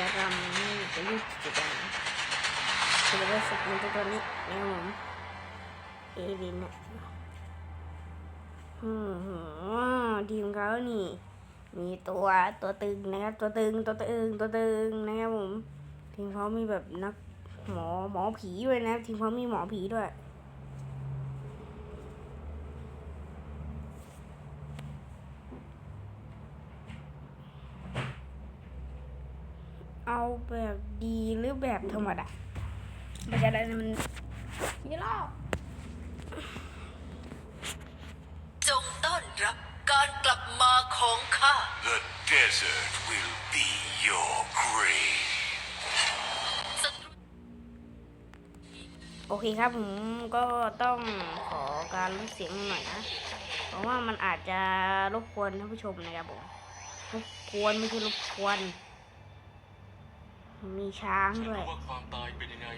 จกรรมนี่จะยุ่งกิจกรรมจะได้สักินตัวนี้นี่ยผมเอวินเนี่ยอืมทีมเขานี่ มีตัวตัวตึงนะครับ ตัวตึงตัวตึงตัวตึงนะครับผมทีมเขามีแบบนักหมอหมอผีด้วยนะทีมเขามีหมอผีด้วย เอา แบบดีหรือแบบธรรมดามันจะได้มันยี่รอบจงต้อนรับการกลับมาของข้า The desert will be your grave. ศัตรูโอเคครับผมก็ต้องขอการลดเสียงหน่อยนะเพราะว่ามันอาจจะรบกวนท่านผู้ชมนะครับผมรบกวนไม่ใช่รบกวน มีช้างด้วย ว่าความตายเป็นยังไง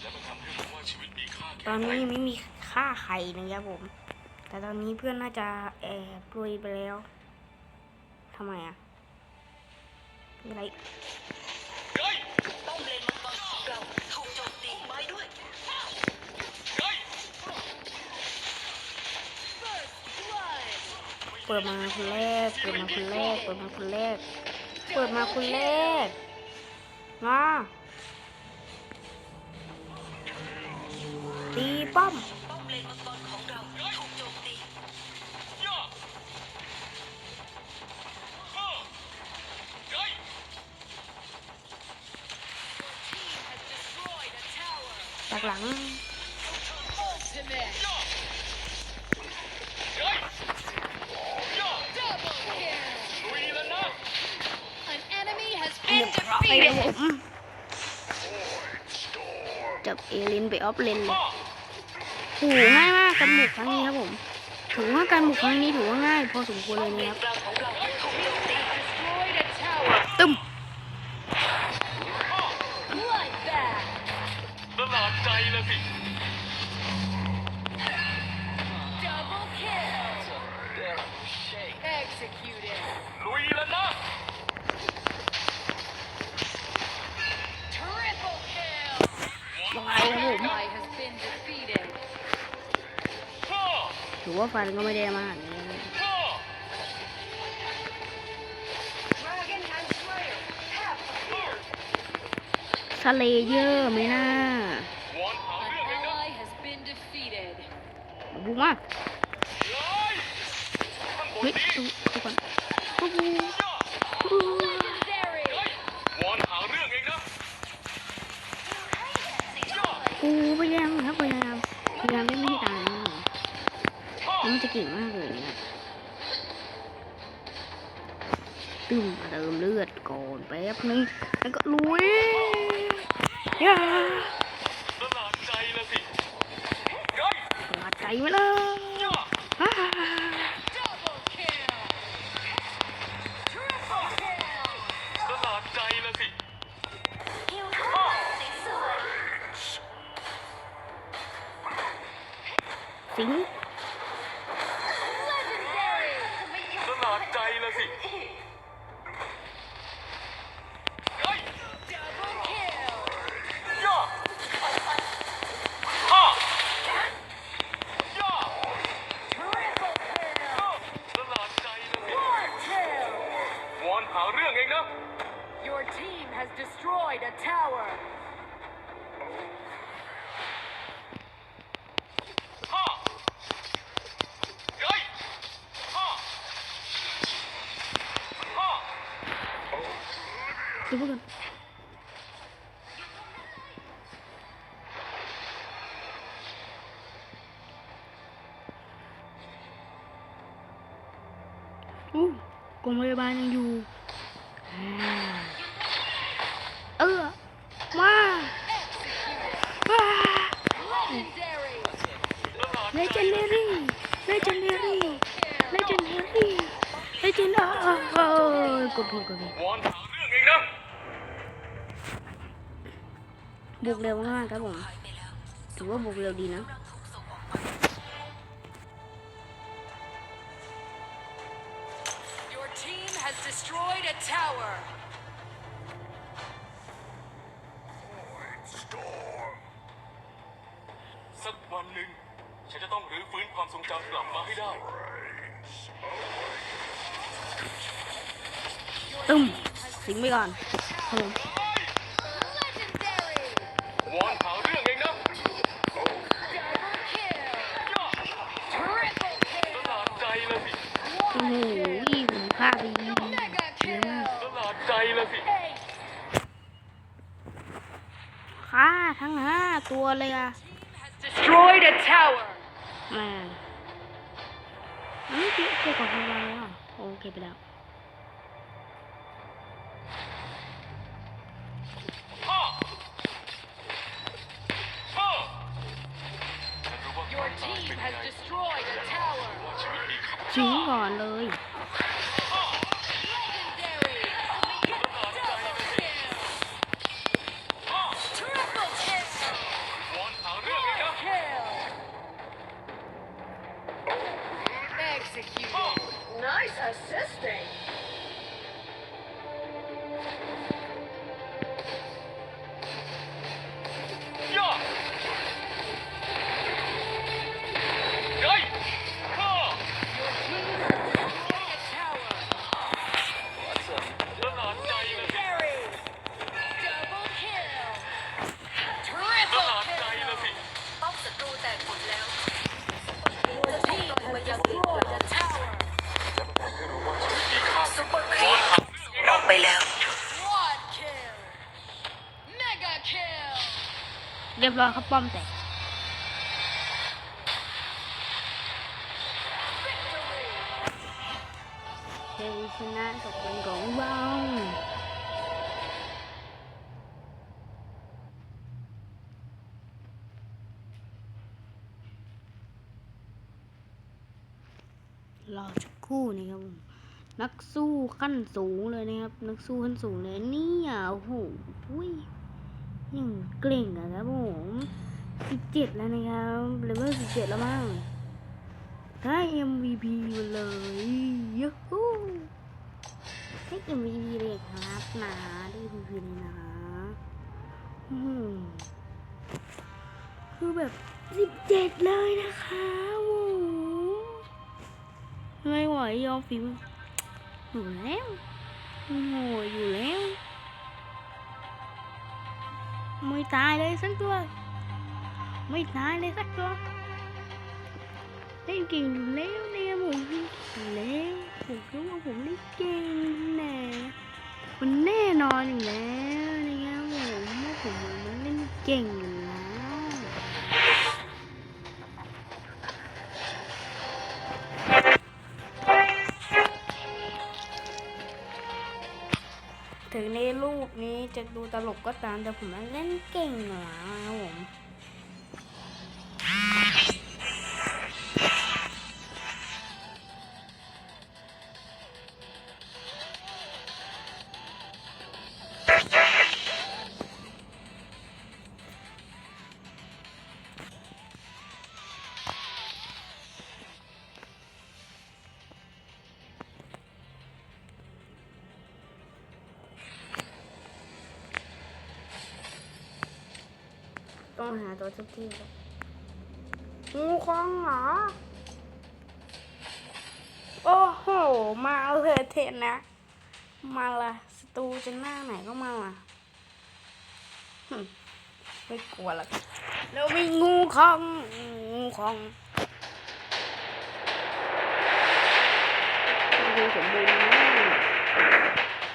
และมันทำให้รู้ว่าชีวิตมีค่าตแค่อนไหนนี้ยังไม่มีค่าใครนะครับผม แต่ตอนนี้เพื่อนน่าจะแอบลุยไปแล้วทำไมอะมีอะไร เฮ้ยป้อมเลนมังกรของเราถูกโจมตีไม้ด้วย เฮ้ยเปิดมาคนแรก เปิดมาคนแรก เปิดมาคนแรก เปิดมาคนแรก มาตีป้อม ป้อมเลนมังกรของเราถูกโจมตี ย่าฮ่าเฮ้ย จากหลัง ย่าเฮ้ยย่าลุยแล้วนะ An enemy has เรีย been บร้อยแล้ว defeated. ผมจับเอลินไปออฟเลนเลยฮ่าโหง่ายมากการบุกครั้งนี้ครับผม ถือว่าการบุกครั้งนี้ถือว่าง่าย พอสมควรเลยเลนะคนรับ ว่าฟันก็ไม่ได้มากนะฮ่า Dragon and Slayer have appeared. ทะเลเยอะไหมน่าวอนหา An เรื่องเองนะ ally has been defeated. บุกมา เลยข้างบน เฮ้ย นี้ ดูดูก่อนปุ๊บปุ๊บ ย่า ปุ๊บ Legendary. เฮ้ยวอนหาเรื่องเองนะ กูพยายามครับพยายามพยายามไม่ให้ตายนะ ฮ่าแล้วมันจะเก่งมากเลยนะตึ้มเติมเลือดก่อนแป๊บนึงแล้วก็ลุยย่าละลานใจละสิเฮ้ยประหลาดใจไหมล่ะ has destroyed a tower. ฮ่าเฮ้ยฮ่าฮ่า ดูพวกกันอู้กรมพยาบาลยังอยู่อ่า มาว้า Legendary. เลเจนเดอรี่เลเจนเดอรี่เลเจนเดอรี่เลเจ นเดอรี่กดผิดกดผิดวอนหาเรื่องเองนะบุกเร็วมากครับผมหายไปแล้วถือว่าบุกเร็วดีนะ สิงไปก่อนครับผมวอนหาเรื่องเองนะ Double kill. Triple ประ kill. หลาดใจละสิโอ้โหผมฆ่าไปดี Mega เยอะมากตลาดใจละสิฆ่าทั้งห้าตัวเลยอะ Destroyed a tower. แม่อันนี้เกี่ยวเกี่ยวกับพลังแล้วเหรอโอเคไปแล้ว อนเลย บร้อยครับป้อมแตกเฮ้ยชนะตกเป็นของเรารอสักครู่นะครับ นักสู้ขั้นสูงเลยนะครับ นักสู้ขั้นสูงเลยเนี่ยโอ้โหอุ้ ยยังเก่งอะครับผมสิบเจ็ดแล้วนะครับเลเวลสิบเจ็ดแล้วมั้งได้ MVP มาเลยยูฮูให้ MVP เลยครับนะได้ MVP เลยนะคือแบบสิบเจ็ดเลยนะคะโอ้ไม่ไหวยอมฟิมอยู่แล้วโอ้อยู่แล้ว ไม่ตายเลยสักตัว ไม่ตายเลยสักตัวเล่นเก่งอยู่แล้วเนี่ยผมเก่งอยู่แล้วผมรู้ว่าผมเล่นเก่งแน่มันแน่นอนอยู่แล้วนะครับผมว่าผมมันเล่นเก่งอยู่ ถึงในรูปนี้จะดูตลกก็ตามแต่ผมเล่นเก่งหนาครับผม ต้องหาตัวทุกที่ครับงูคองเหรอ โอ้โห มาเลยเทนนะ มาละสตูจะหน้าไหนก็มาละไม่กลัวหรอกแล้วมีงูคอง งูคองดูสมบูรณ์มาก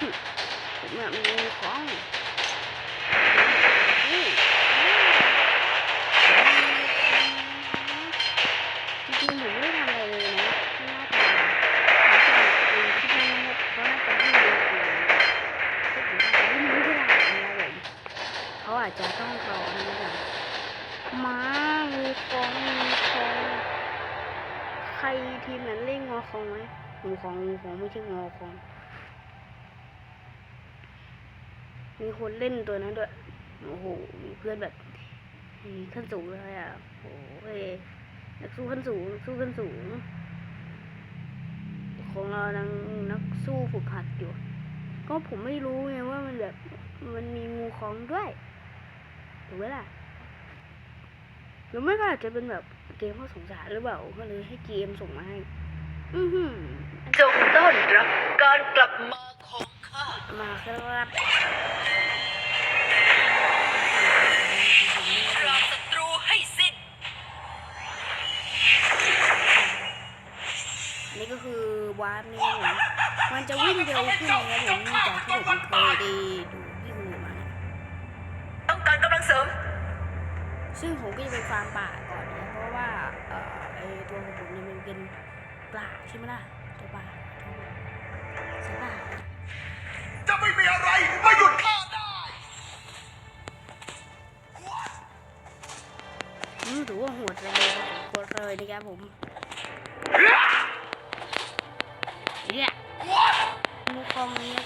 หึผมอยากมีงูคอง ริอยู่ไม่ได้ทำอะไรเลยนะที่น้าตาผมจะเป็นที่นั่นนเขาน่าจะวิ่งร็วว่าผมอาจจะว่งไม่ได้นะครับผมเขาอาจจะต้องรอนะครับม้ามีฟองมีฟองใครทีมนั้นเล่นงอคองไหมงูของงูของไม่ใช่งอคองมีคนเล่นตัวนั้นด้วย โอ้โห มีเพื่อนแบบมีขั้นสูงเลยอะ โอ้ย นักสู้ขั้นสูงนักสู้ขั้นสูง ของเรานังนักสู้ฝึกหัดอยู่ ก็ผมไม่รู้ไงว่ามันแบบมันมีงูของด้วยถูกไหมล่ะหรือไม่ก็อาจจะเป็นแบบเกมเขาสงสารหรือเปล่าก็เลยให้เกมส่งมาให้ อือหือจงต้อนรับการกลับมาของข้ามาครับ นี่ก็คือวาร์ปนี่ผมมันจะวิ่งเร็วขึ้นนะผมจากที่ผมเคยด้ดูที่คนอื่นมาต้องการกำลังเสริม ซึ่งผมก็จะไปฟาร์มป่าก่อนนะเพราะว่าเอ่อไอตัวของผมเนี่ยมันเป็นปลาใช่ไหมล่ะตัวปลาตัวปลาใช่ป่ะจะไม่มีอะไรมาหยุดข้าได้ถือว่าโหดเลยครับผมโหดเลยนะครับผม เนี่ยมูคองนี้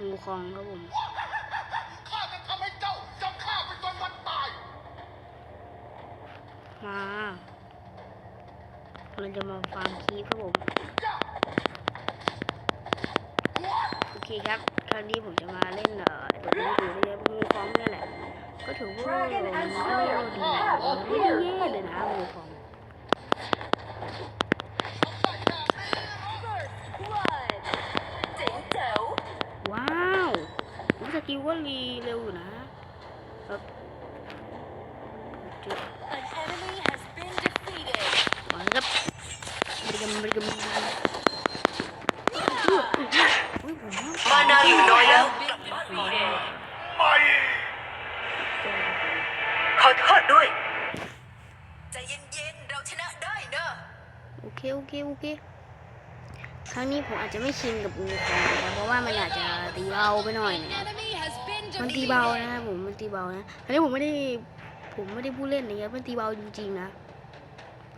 งูคองครับผมข้าจะทำให้เจ้าเจ้าข้าเป็นตัวมันตาย มาเราจะมาฟาร์มคีฟครับผม โอเคครับครั้งนี้ผมจะมาเล่นเอ่อตัวนี้ดูได้เลยงูฟองนี่แหละ ก็ถือว่ามันก็ดีนะไม่ได้แย่เลยนะงูฟอง เจ๋งแจ๋ว ว้าวรู้สกิลว่ารีเร็วอยู่นะเออจุด An enemy has been defeated. มาครับบริกรรมบริกรรมอุ้ยอุ้ยผมว่า มานาอยู่น้อยแล้ว ไม่ ขอโทษด้วย ใจเย็นๆ เราชนะได้เนอะ โอเค โอ เค ครั้งนี้ผมอาจจะไม่ชินกับงูฟองนะเพราะว่ามันอาจจะตีเบาไปหน่อยนะมันตีเบานะครับผมมันตีเบานะอันนี้ผมไม่ได้ผมไม่ได้พูดเล่นนะครับมันตีเบาจริงๆนะ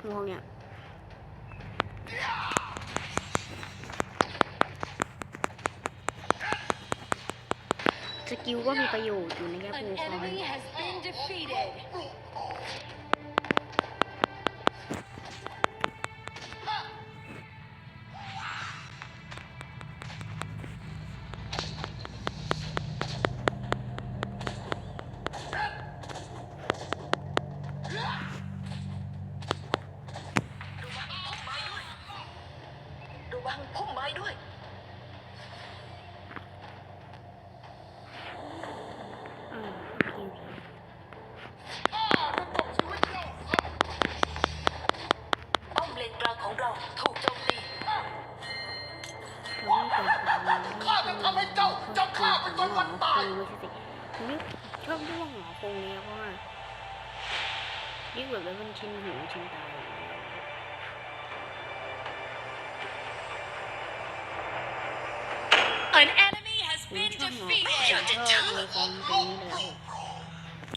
งูฟองเนี่ยสกิลก็มีประโยชน์อยู่นะครับงูฟอง เอบหงอ defeated. ชอบงูคงตรงนี้เลย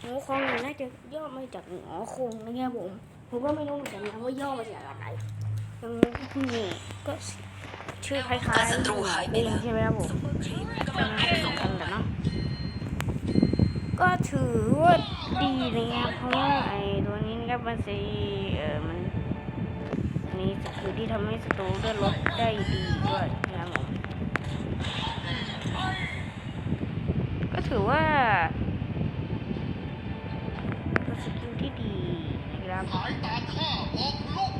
งูคงเนี่าจะย่อมาจากหงอคงนะครับผมผมก็ไม่รู้เหมือนกันนะว่าย่อมาจากอะไรยังนี่ก็ชื่อคล้ายๆหงอคงใช่ไหมครับผมกันแต่เนาะก็ถือว่าดีนะครับเพราะว่าไอ้ตัวนี้นะครับมันสีเออมันมีสกิลที่ทำให้ศัตรูเลือนรถได้ดีด้วยนะครับผมก็ ถือว่าเป็นสกิลที่ดีนะครับ สายตาข้ามองโลก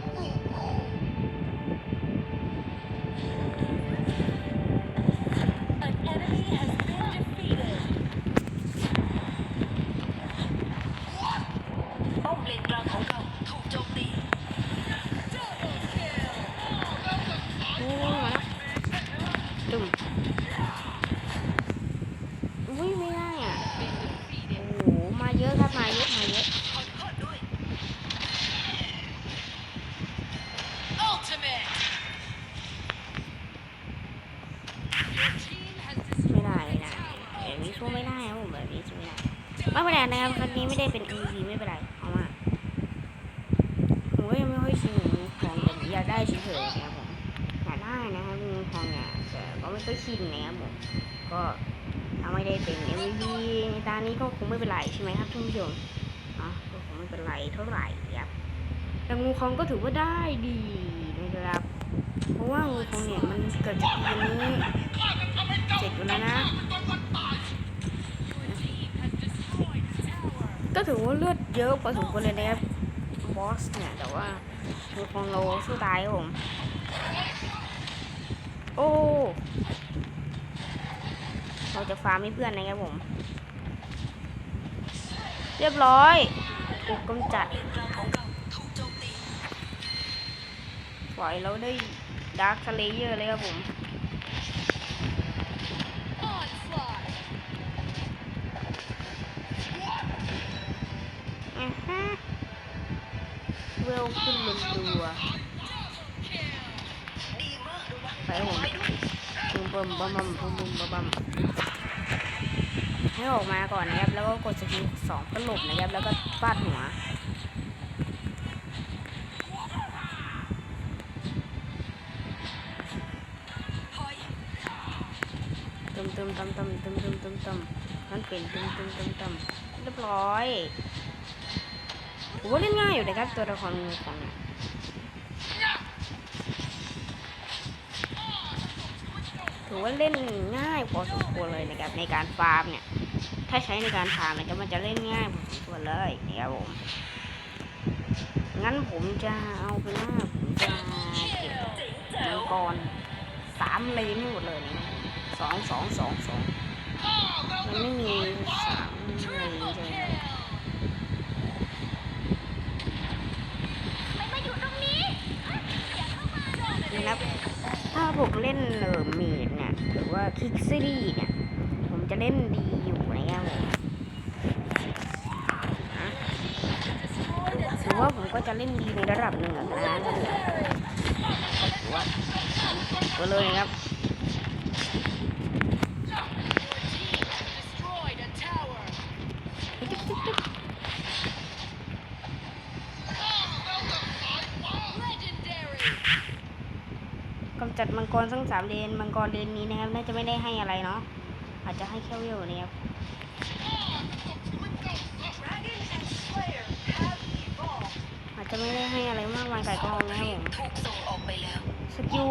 ไม่ได้นะครับครั้งนี้ไม่ได้เป็น MVP ไม่เป็นไรเอามาผมก็ยังไม่ค่อยชินของแบบอยากได้เฉยๆนะครับผมอยากได้นะครับมีของเนี่ยแต่ก็ไม่ค่อยชินนะครับผมก็ถ้าไม่ได้เป็น MVP ในตานี้ก็คงไม่เป็นไรใช่ไหมครับท่านผู้ชมอะก็คง ไม่เป็นไรเท่าไหร่ครับแต่งูคองก็ถือว่าได้ดีนะครับ เพราะว่างูคองเนี่ยมันเกิดจากปีนี้เจ็ดอยู่แล้วนะ ก็ถือว่าเลือดเยอะพอสมควรเลยนะครับบอสเนี่ยแต่ว่างูคองเราสู้ตายครับผมโอ้เราจะฟาร์มให้เพื่อนนะครับผม เรียบร้อย ถูกกำจัดปล่อยเราได้ดาร์คสเลเยอร์เลยครับผมเวลขึ้นมันตัวไปผมบึมบึมบึมบึมบึมบึม ให้ออกมาก่อนนะครับ แล้วก็กดสกิลสองก็หลบนะครับ แล้วก็ฟาดหัว ตึมตึมตึมตึมตึมตึมตึมตึมนั่นเป็นตึมตึมตึมตึมเรียบร้อยผมว่าเล่นง่ายอยู่นะครับ ตัวละครงูของเนี่ยถือว่าเล่นง่ายพอสมควรเลยนะครับในการฟาร์มเนี่ย ถ้าใช้ในการฟาร์มนะครับมันจะเล่นง่ายพอสมควรเลยนะครับผม งั้นผมจะเอาเป็นว่าผมจะเก็บมังกรสามเลนให้หมดเลยนะครับสองสองสองสองมันไม่มีสามเลนใช่ไหมนะครับถ้าผมเล่นเออเมดเนี่ยหรือว่าคิกซี่เนี่ย ผมจะเล่นดีอยู่นะครับผมฮะ ถือว่าผมก็จะเล่นดีในระดับหนึ่งอะนะถือว่าก็เลยนะครับ Destroyed a tower. กำจัดมังกรทั้งสามเลน มังกรเลนนี้นะครับ น่าจะไม่ได้ให้อะไรเนาะ อาจจะให้แค่เวลนะครับ จะไม่ได้ให้อะไรมากมายไก่กองนะครับผมถูกส่งออกไปแล้วสกิล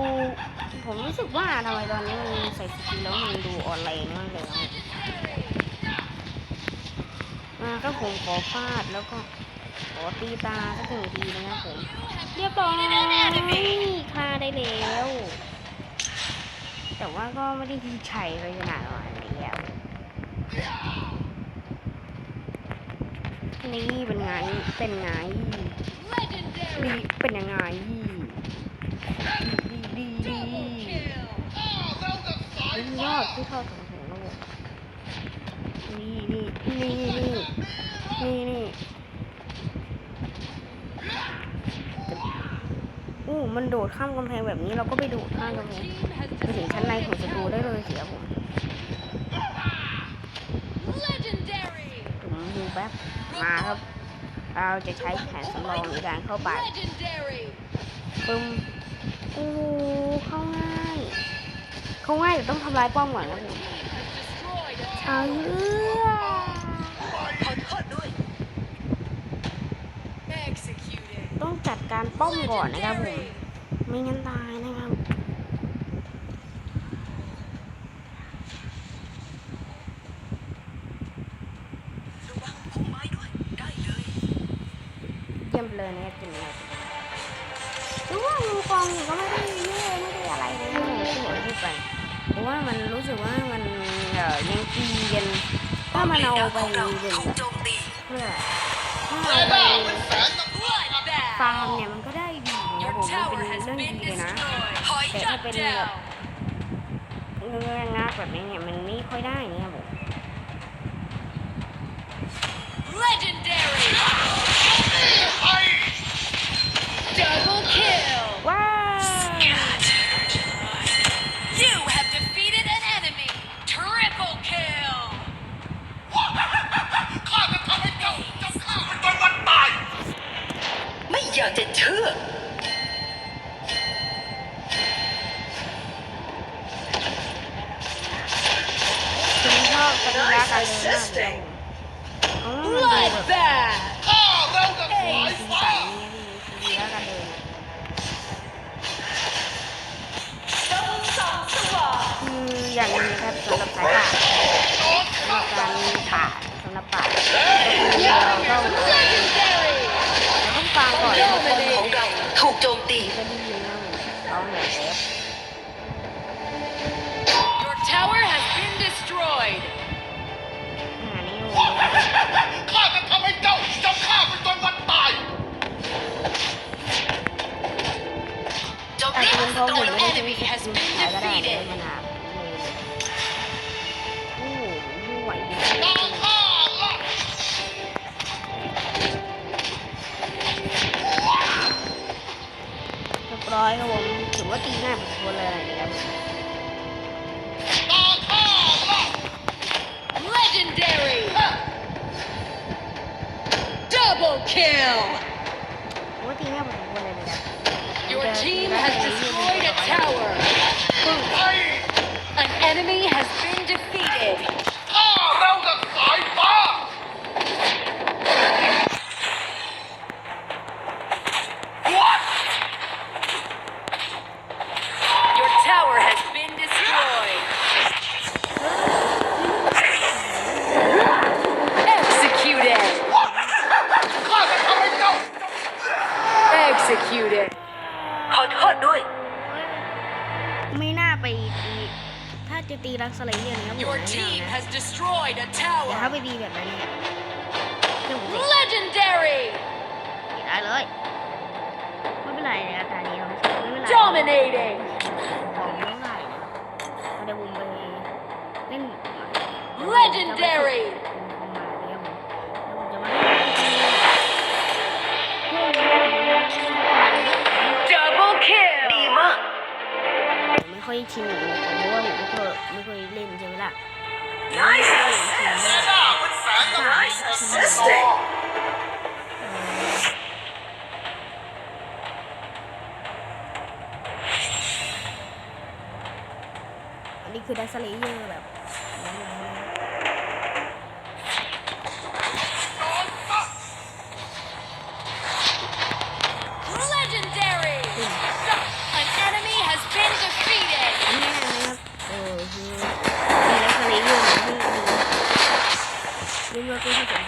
ผมรู้สึกว่าทำไมตอนนี้มันใส่สกิลแล้วมันดูอ่อนแรงมากเลยครับมาก็ผมขอฟาดแล้วก็ขอตีตาสักหนึ่งทีนะครับผม เรียบร้อยฆ่าได้แล้ว แต่ว่าก็ไม่ได้ดีใจเลยขนาดนั้นเลยอะนี่เป็นไงเป็นไง ดีเป็นยังไงดีดีดีดียอดที่เข้าถึงถึงระบบนี่นี่นี่นี่นี่นี่อู้มันโดดข้ามกำแพงแบบนี้เราก็ไปโดดข้ามกำแพงไปถึงชั้นในของศัตรูได้เลยเสียผมผมดูแป๊บมาครับ เราจะใช้แผนสำรองในการเข้าไป Legendary. ปึ้มอู้เข้าง่าย เข้าง่ายแต่ต้องทำลายป้อมก่อนนะผม Destroyed a เอา tower. เรื่องขอโทษด้วย Executed. ต้องจัดการป้อมก่อนนะครับผม Legendary. ไม่งั้นตายนะครับ ระวังพุ่มไม้ด้วย ได้เลย เยี่ยมเลยนะครับกินอะไรรู้ว่างูกองก็ไม่ได้แย่ไม่ได้อะไรเลยที่ผมพูดไปเพราะว่ามันรู้สึกว่ามันเออยังตีกันถ้ามันเอาไปของเราเล่นถูกโจมตีเพื่อถ้าเอาไปฟาร์มเนี่ยมันก็ได้ดีนะผมมันเป็นเรื่องดีเลยนะแต่ถ้าเป็นแบบเงื่อนงากแบบนี้เนี่ยมันไม่ค่อยได้เนี่ยครับผม Legendary. Shut ขายก็ได้ไม่มีปัหาโอ้โหไม่ไหวจริงๆเรียบร้อยครับผมถือว่าตีง่ายพอสมควรเลยครับ Legendary! Double kill! team has destroyed a tower. An enemy has been อยชินกับโลโเพราะว่าผมไม่เคยไม่เคยเล่นใช่ไหมล่ะไม่เคยชินเลยอันนี้คือดัซเลเยอร์แบบ পয়সা